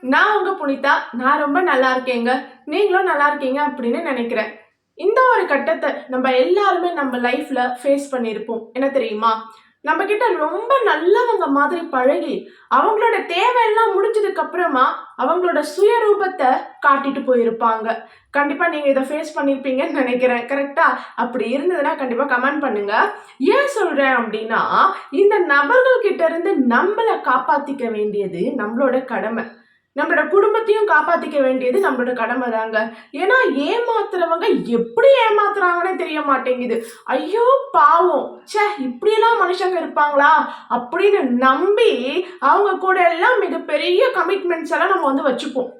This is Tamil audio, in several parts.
நான் உங்க புனிதா நான் ரொம்ப நல்லா இருக்கேங்க. நீங்களும் நல்லா இருக்கீங்க அப்படின்னு நினைக்கிறேன். இந்த ஒரு கட்டத்தை நம்ம எல்லாருமே நம்ம லைஃப்ல ஃபேஸ் பண்ணியிருப்போம். என்ன தெரியுமா? நம்ம கிட்ட ரொம்ப நல்லவங்க மாதிரி பழகி அவங்களோட தேவையெல்லாம் முடிஞ்சதுக்கு அப்புறமா அவங்களோட சுயரூபத்தை காட்டிட்டு போயிருப்பாங்க. கண்டிப்பா நீங்க இதை ஃபேஸ் பண்ணிருப்பீங்கன்னு நினைக்கிறேன். கரெக்டா அப்படி இருந்ததுன்னா கண்டிப்பா கமெண்ட் பண்ணுங்க. ஏன் சொல்றேன் அப்படின்னா இந்த நபர்கள் கிட்ட இருந்து நம்மளை காப்பாத்திக்க வேண்டியது நம்மளோட கடமை. நம்மளோட குடும்பத்தையும் காப்பாத்திக்க வேண்டியது நம்மளோட கடமை தாங்க ஏன்னா ஏமாத்துறவங்க எப்படி ஏமாத்துறாங்கன்னே தெரிய மாட்டேங்குது. ஐயோ பாவம். ச்சே இப்படியெல்லாம் மனுஷங்க இருப்பாங்களா? அப்படின்னு நம்பி அவங்க கூட எல்லாம் மிகப்பெரிய கமிட்மெண்ட்ஸ் எல்லாம் நம்ம வந்து வச்சுப்போம்.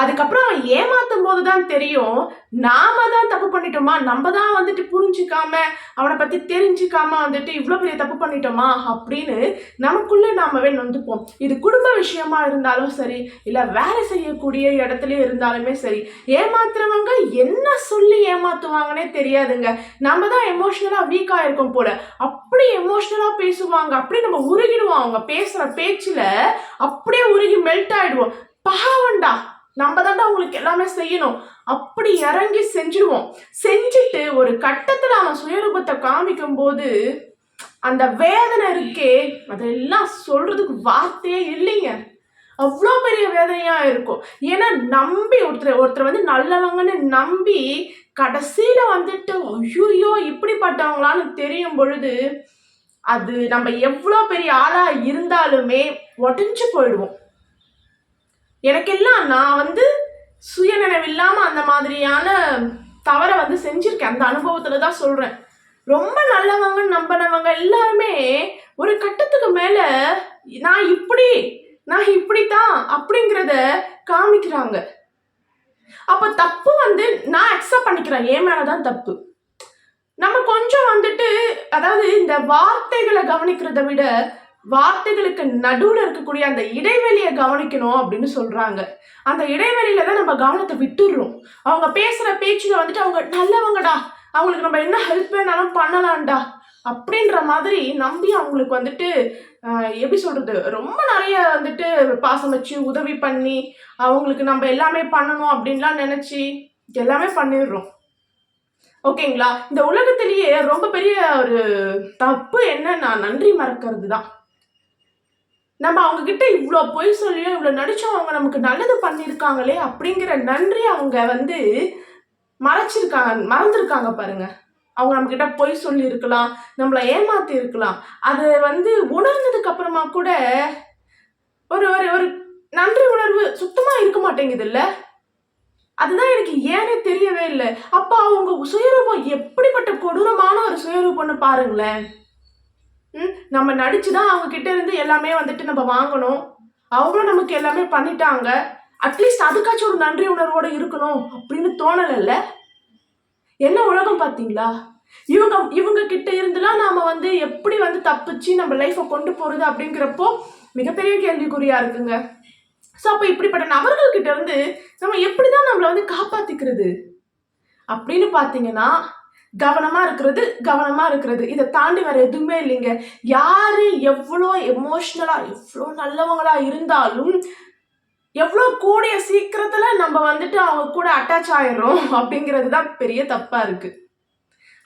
அதுக்கப்புறம் அவன் ஏமாத்தும் போது தான் தெரியும். நாம தான் தப்பு பண்ணிட்டோமா? நம்ம தான் வந்துட்டு புரிஞ்சுக்காம அவனை பத்தி தெரிஞ்சுக்காம வந்துட்டு இவ்வளோ பெரிய தப்பு பண்ணிட்டோமா? அப்படின்னு நமக்குள்ள நாமவே நொந்துப்போம். இது குடும்ப விஷயமா இருந்தாலும் சரி இல்லை வேலை செய்யக்கூடிய இடத்துலயும் இருந்தாலுமே சரி ஏமாத்துறவங்க என்ன சொல்லி ஏமாத்துவாங்கன்னே தெரியாதுங்க. நம்ம தான் எமோஷ்னலாக வீக்காக இருக்கோம் போல. அப்படி எமோஷ்னலாக பேசுவாங்க அப்படி நம்ம உருகிடுவோம். அவங்க பேசுகிற பேச்சில் அப்படியே உருகி மெல்ட் ஆயிடுவோம். பாவண்டா நம்ம தாண்டா உங்களுக்கு எல்லாமே செய்யணும். அப்படி இறங்கி செஞ்சிருவோம். செஞ்சுட்டு ஒரு கட்டத்தில் அவன் சுயரூபத்தை காமிக்கும் போது அந்த வேதனை இருக்கே அதெல்லாம் சொல்றதுக்கு வார்த்தையே இல்லைங்க. அவ்வளோ பெரிய வேதனையா இருக்கும். ஏன்னா நம்பி ஒருத்தர் ஒருத்தர் வந்து நல்லவங்கன்னு நம்பி கடைசியில வந்துட்டு ஐயோ இப்படிப்பட்டவங்களான்னு தெரியும் பொழுது அது நம்ம எவ்வளோ பெரிய ஆளா இருந்தாலுமே உடஞ்சு போயிடுவோம். எனக்கெல்லாம் நான் வந்து சுயநினைவு அந்த மாதிரியான தவறை வந்து செஞ்சுருக்கேன். அந்த அனுபவத்தில் தான் சொல்கிறேன் ரொம்ப நல்லவங்க நம்பினவங்க எல்லாருமே ஒரு கட்டத்துக்கு மேலே நான் இப்படி நான் இப்படித்தான் அப்படிங்கிறத காமிக்கிறாங்க. அப்போ தப்பு வந்து நான் அக்செப்ட் பண்ணிக்கிறேன். என் மேலதான் தப்பு. நம்ம கொஞ்சம் வந்துட்டு அதாவது இந்த வார்த்தைகளை கவனிக்கிறத விட வார்த்தைகளுக்கு நடுவில் இருக்கக்கூடிய அந்த இடைவெளியை கவனிக்கணும் அப்படின்னு சொல்கிறாங்க அந்த இடைவெளியில தான் நம்ம கவனத்தை விட்டுடுறோம். அவங்க பேசுகிற பேச்சுல வந்துட்டு அவங்க நல்லவங்கடா அவங்களுக்கு நம்ம என்ன ஹெல்ப் வேணாலும் பண்ணலாம்டா அப்படின்ற மாதிரி நம்பி அவங்களுக்கு வந்துட்டு எப்படி சொல்கிறது ரொம்ப நிறைய வந்துட்டு பாசம் வச்சு உதவி பண்ணி அவங்களுக்கு நம்ம எல்லாமே பண்ணணும் அப்படின்லாம் நினச்சி எல்லாமே பண்ணிடுறோம். ஓகேங்களா? இந்த உலகத்திலேயே ரொம்ப பெரிய ஒரு தப்பு என்னன்னா நன்றி மறக்கிறது தான் நம்ம அவங்க கிட்ட இவ்வளோ பொய் சொல்லியோ இவ்வளோ நடிச்சோம் அவங்க நமக்கு நல்லது பண்ணியிருக்காங்களே அப்படிங்கிற நன்றி அவங்க வந்து மறைச்சிருக்காங்க மறந்துருக்காங்க பாருங்க. அவங்க நம்ம கிட்ட பொய் சொல்லியிருக்கலாம் நம்மளை ஏமாத்தி இருக்கலாம் அது வந்து உணர்ந்ததுக்கு அப்புறமா கூட ஒரு ஒரு ஒரு நன்றி உணர்வு சுத்தமாக இருக்க மாட்டேங்குது இல்லை அதுதான் எனக்கு ஏனே தெரியவே இல்லை. அப்போ அவங்க சுயரூபம் எப்படிப்பட்ட கொடூரமான ஒரு சுயரூபம்னு பாருங்களேன். ம், நம்ம நடிச்சுதான் அவங்க கிட்ட இருந்து எல்லாமே வந்துட்டு நம்ம வாங்கணும். அவங்களும் நமக்கு எல்லாமே பண்ணிட்டாங்க. அட்லீஸ்ட் அதுக்காச்சும் ஒரு நன்றி உணர்வோட இருக்கணும் அப்படின்னு தோணலைல்ல? என்ன உலகம் பார்த்தீங்களா? இவங்க இவங்க கிட்ட இருந்துலாம் நாம வந்து எப்படி வந்து தப்பிச்சு நம்ம லைஃப்பை கொண்டு போறது அப்படிங்கிறப்போ மிகப்பெரிய கேள்விக்குறியா இருக்குங்க. ஸோ அப்போ இப்படிப்பட்ட நபர்கள் கிட்ட இருந்து நம்ம எப்படிதான் நம்மளை வந்து காப்பாத்திக்கிறது? அப்படின்னு பார்த்தீங்கன்னா கவனமா இருக்கிறது கவனமா இருக்கிறது. இதை தாண்டி வேறு எதுவுமே இல்லைங்க. யாரு எவ்வளோ எமோஷ்னலா எவ்வளோ நல்லவங்களா இருந்தாலும் எவ்வளோ கூடிய சீக்கிரத்துல நம்ம வந்துட்டு அவங்க கூட அட்டாச் ஆயிடுறோம் அப்படிங்கிறது தான் பெரிய தப்பா இருக்கு.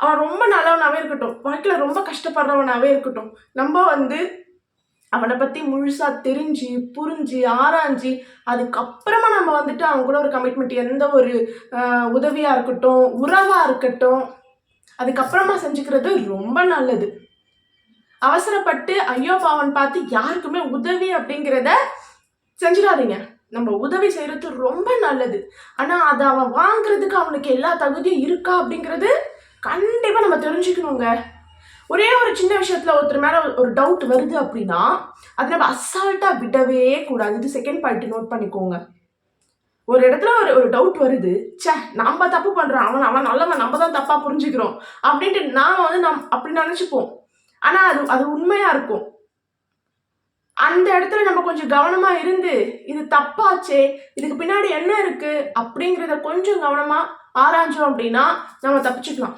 அவன் ரொம்ப நல்லவனாவே இருக்கட்டும். வாழ்க்கையில ரொம்ப கஷ்டப்படுறவனாவே இருக்கட்டும். நம்ம வந்து அவனை பத்தி முழுசா தெரிஞ்சு புரிஞ்சு ஆராய்ஞ்சு அதுக்கப்புறமா நம்ம வந்துட்டு அவங்க கூட ஒரு கமிட்மெண்ட் எந்த ஒரு உதவியாக உதவியா இருக்கட்டும் உறவா இருக்கட்டும் அதுக்கப்புறமா செஞ்சுக்கிறது ரொம்ப நல்லது. அவசரப்பட்டு ஐயோ பாவன் பார்த்து யாருக்குமே உதவி அப்படிங்கிறத செஞ்சிடாதீங்க. நம்ம உதவி செய்யறது ரொம்ப நல்லது. ஆனா அதை அவன் வாங்குறதுக்கு அவனுக்கு எல்லா தகுதியும் இருக்கா அப்படிங்கிறது கண்டிப்பா நம்ம தெரிஞ்சுக்கணுங்க. ஒரே ஒரு சின்ன விஷயத்துல ஒருத்தர் மேல ஒரு டவுட் வருது அப்படின்னா அதை நம்ம அசால்ட்டா விடவே கூடாது. இது செகண்ட் பாயிண்ட் நோட் பண்ணிக்கோங்க. ஒரு இடத்துல ஒரு ஒரு டவுட் வருது. ச்சே நம்ம தப்பு பண்றோம். அவன் அவன் நல்லவன். நம்ம தான் தப்பா புரிஞ்சுக்கிறோம். அப்படின்ட்டு நாம வந்து நம் அப்படி நினைச்சுப்போம். ஆனா அது அது உண்மையா இருக்கும். அந்த இடத்துல நம்ம கொஞ்சம் கவனமா இருந்து இது தப்பாச்சே இதுக்கு பின்னாடி என்ன இருக்கு அப்படிங்கிறத கொஞ்சம் கவனமா ஆராய்ஞ்சோம் அப்படின்னா நம்ம தப்பிச்சுக்கலாம்.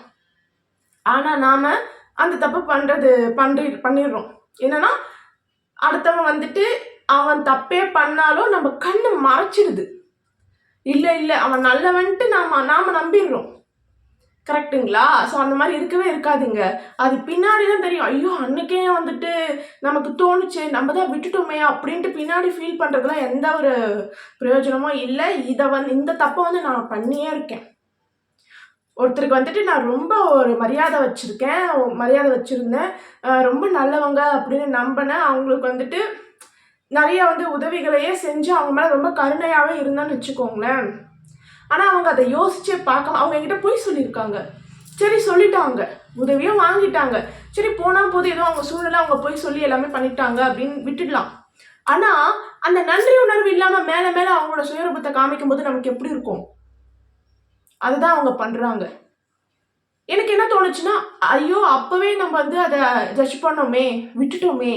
ஆனா நாம அந்த தப்பு பண்றது பண்ணி பண்ணிடுறோம். என்னன்னா அடுத்தவன் வந்துட்டு அவன் தப்பே பண்ணாலும் நம்ம கண்ணு மறைச்சிடுது இல்லை இல்லை அவன் நல்லவன்ட்டு நாம நாம் நம்பிடுறோம். கரெக்ட்டுங்களா ஸோ அந்த மாதிரி இருக்கவே இருக்காதுங்க. அது பின்னாடி தான் தெரியும். ஐயோ அன்னைக்கே வந்துட்டு நமக்கு தோணுச்சு நம்ம தான் விட்டுட்டோமே அப்படின்ட்டு பின்னாடி ஃபீல் பண்ணுறதுலாம் எந்த ஒரு பிரயோஜனமும் இல்லை. இதை வந்து இந்த தப்பை வந்து நான் பண்ணியே இருக்கேன். ஒருத்தருக்கு வந்துட்டு நான் ரொம்ப ஒரு மரியாதை வச்சுருக்கேன் மரியாதை வச்சுருந்தேன். ரொம்ப நல்லவங்க அப்படின்னு நம்பினேன். அவங்களுக்கு வந்துட்டு நிறைய வந்து உதவிகளையே செஞ்சு அவங்க மேலே ரொம்ப கருணையாகவே இருந்தான்னு வச்சுக்கோங்களேன். ஆனால் அவங்க அதை யோசிச்சே பார்க்க அவங்க என்கிட்ட போய் சொல்லியிருக்காங்க. சரி சொல்லிட்டாங்க. உதவியும் வாங்கிட்டாங்க. சரி போனால் போது ஏதோ அவங்க சூழ்நிலை அவங்க போய் சொல்லி எல்லாமே பண்ணிட்டாங்க அப்படின்னு விட்டுடலாம். ஆனால் அந்த நன்றி உணர்வு இல்லாமல் மேலே மேலே அவங்களோட சுயரூபத்தை காமிக்கும் போது நமக்கு எப்படி இருக்கும்? அதுதான் அவங்க பண்ணுறாங்க எனக்கு என்ன தோணுச்சுன்னா ஐயோ அப்போவே நம்ம வந்து அதை ஜட்ஜ் பண்ணோமே விட்டுட்டோமே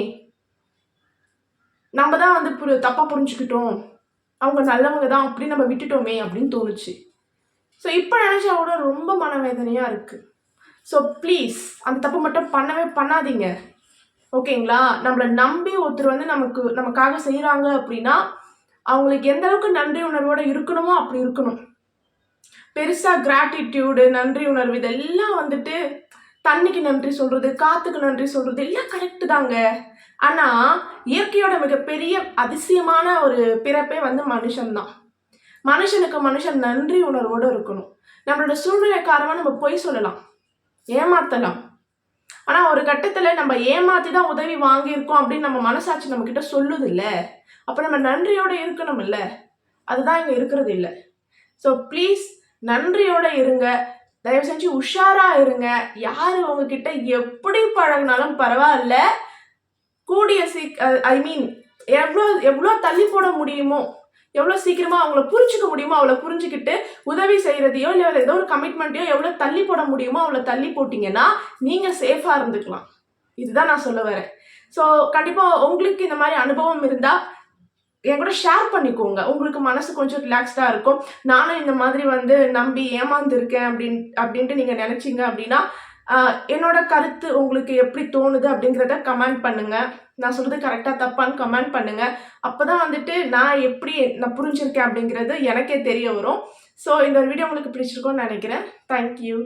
நம்ம தான் வந்து புரி தப்பாக புரிஞ்சுக்கிட்டோம். அவங்க நல்லவங்க தான் அப்படி நம்ம விட்டுட்டோமே அப்படின்னு தோணுச்சு. ஸோ இப்போ நினச்சா கூட ரொம்ப மனவேதனையாக இருக்குது ஸோ ப்ளீஸ் அந்த தப்பு மட்டும் பண்ணவே பண்ணாதீங்க. ஓகேங்களா? நம்மளை நம்பி ஒருத்தர் வந்து நமக்கு நமக்காக செய்கிறாங்க அப்படின்னா அவங்களுக்கு எந்த அளவுக்கு நன்றி உணர்வோடு இருக்கணுமோ அப்படி இருக்கணும். பெருசாக கிராட்டிடியூடு நன்றி உணர்வு இதெல்லாம் வந்துட்டு தண்ணிக்கு நன்றி சொல்கிறது காற்றுக்கு நன்றி சொல்கிறது எல்லாம் கரெக்டு தாங்க. ஆனால் இயற்கையோட மிகப்பெரிய அதிசயமான ஒரு பிறப்பே வந்து மனுஷன்தான். மனுஷனுக்கு மனுஷன் நன்றி உணர்வோடு இருக்கணும். நம்மளோட சூழ்நிலை காரணமாக நம்ம பொய் சொல்லலாம். ஏமாத்தலாம். ஆனால் ஒரு கட்டத்தில் நம்ம ஏமாத்தி தான் உதவி வாங்கியிருக்கோம் அப்படின்னு நம்ம மனசாட்சி நம்மக்கிட்ட சொல்லுது இல்லை அப்போ நம்ம நன்றியோடு இருக்கணும் இல்லை அதுதான் இங்கே இருக்கிறது இல்லை. ஸோ ப்ளீஸ் நன்றியோடு இருங்க. தயவு செஞ்சு உஷாராக இருங்க. யார் உங்ககிட்ட எப்படி பழகினாலும் பரவாயில்ல. கூடிய சீக் ஐ மீன் எவ்வளோ எவ்வளோ தள்ளி போட முடியுமோ எவ்வளோ சீக்கிரமா அவங்கள புரிஞ்சுக்க முடியுமோ அவளை புரிஞ்சுக்கிட்டு உதவி செய்கிறதையோ இல்லை ஏதோ ஒரு கமிட்மெண்ட்டையோ எவ்வளோ தள்ளி போட முடியுமோ அவளை தள்ளி போட்டிங்கன்னா நீங்கள் சேஃபாக இருந்துக்கலாம். இதுதான் நான் சொல்ல வரேன். ஸோ கண்டிப்பாக உங்களுக்கு இந்த மாதிரி அனுபவம் இருந்தால் என் கூட ஷேர் பண்ணிக்கோங்க. உங்களுக்கு மனசு கொஞ்சம் ரிலாக்ஸ்டாக இருக்கும். நானும் இந்த மாதிரி வந்து நம்பி ஏமாந்துருக்கேன் அப்படின் அப்படின்ட்டு நீங்கள் நினச்சிங்க அப்படின்னா என்னோட கருத்து உங்களுக்கு எப்படி தோணுது அப்படிங்கிறத கமெண்ட் பண்ணுங்க. நான் சொல்றது கரெக்டாக தப்பான்னு கமெண்ட் பண்ணுங்க. அப்போ தான் வந்துட்டு நான் எப்படி நான் புரிஞ்சிருக்கேன் அப்படிங்கிறது எனக்கே தெரிய வரும். ஸோ இந்த ஒரு வீடியோ உங்களுக்கு பிடிச்சிருக்கோன்னு நினைக்கிறேன். தேங்க்யூ